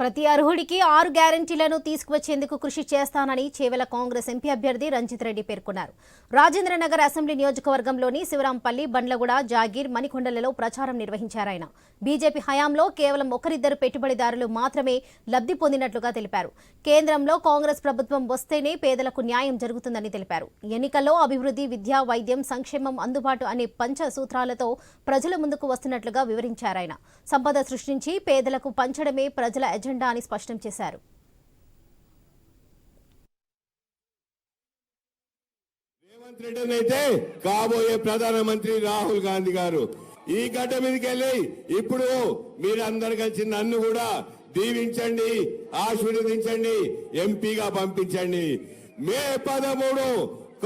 ప్రతి అర్హుడికి ఆరు గ్యారంటీలను తీసుకువచ్చేందుకు కృషి చేస్తానని చేవెల కాంగ్రెస్ ఎంపీ అభ్యర్థి రంజిత్ రెడ్డి పేర్కొన్నారు. రాజేంద్రనగర్ అసెంబ్లీ నియోజకవర్గంలోని శివరాంపల్లి బండ్లగూడ జాగీర్ మణికొండలలో ప్రచారం నిర్వహించారాయన బీజేపీ హయాంలో కేవలం ఒకరిద్దరు పెట్టుబడిదారులు మాత్రమే లబ్ధి పొందినట్లుగా తెలిపారు. కేంద్రంలో కాంగ్రెస్ ప్రభుత్వం వస్తేనే పేదలకు న్యాయం జరుగుతుందని తెలిపారు. ఎన్నికల్లో అభివృద్ధి విద్య వైద్యం సంక్షేమం అందుబాటు అనే పంచ సూత్రాలతో ప్రజల ముందుకు వస్తున్నట్లుగా వివరించారాయన సంపద సృష్టించి పేదలకు పంచడమే ప్రజల ఎజెండా అని స్పష్టం చేశారు. రేవంత్ రెడ్డి అయితే కాబోయే ప్రధానమంత్రి రాహుల్ గాంధీ గారు. ఈ గడ్డ మీదకి వెళ్ళి ఇప్పుడు మీరందరు కలిసి నన్ను కూడా దీవించండి ఆశీర్వదించండి ఎంపీగా పంపించండి. మే పదమూడు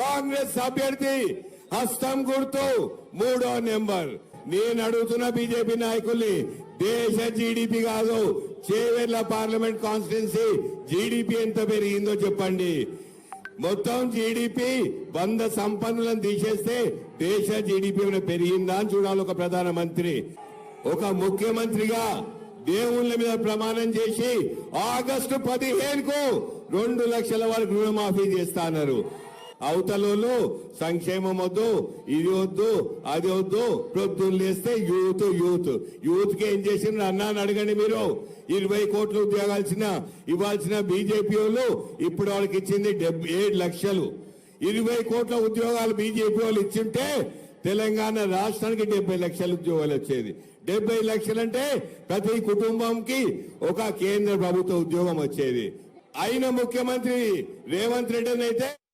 కాంగ్రెస్ అభ్యర్థి హస్తం గుర్తు మూడో నెంబర్. నేను అడుగుతున్న బీజేపీ నాయకుల్ని దేశ జీడిపి కాదు చేవేర్ల పార్లమెంట్ కాన్స్టిట్యున్సీ జీడిపి ఎంత పెరిగిందో చెప్పండి. మొత్తం జీడిపి వంద సంపన్నులను తీసేస్తే దేశ జీడిపి పెరిగిందా అని చూడాలి ఒక ప్రధానమంత్రి. ఒక ముఖ్యమంత్రిగా దేవుళ్ళ మీద ప్రమాణం చేసి ఆగస్టు పదిహేనుకు రెండు లక్షల వరకు రుణమాఫీ చేస్తా అన్నారు. అవతలలో సంక్షేమం వద్దు ఇది వద్దు అది వద్దు ప్రొద్దున లేస్తే యూత్ యూత్. యూత్కి ఏం చేసిండ్రు? అన్నా అడగండి మీరు. ఇరవై కోట్ల ఉద్యోగాల్సిన ఇవ్వాల్సిన బీజేపీ వాళ్ళు ఇప్పుడు వాళ్ళకి ఇచ్చింది డెబ్బై ఏడు లక్షలు. ఇరవై కోట్ల ఉద్యోగాలు బీజేపీ వాళ్ళు ఇచ్చింటే తెలంగాణ రాష్ట్రానికి డెబ్బై లక్షల ఉద్యోగాలు వచ్చేది. డెబ్బై లక్షలంటే ప్రతి కుటుంబంకి ఒక కేంద్ర ప్రభుత్వ ఉద్యోగం వచ్చేది. అయిన ముఖ్యమంత్రి రేవంత్ రెడ్డి అయితే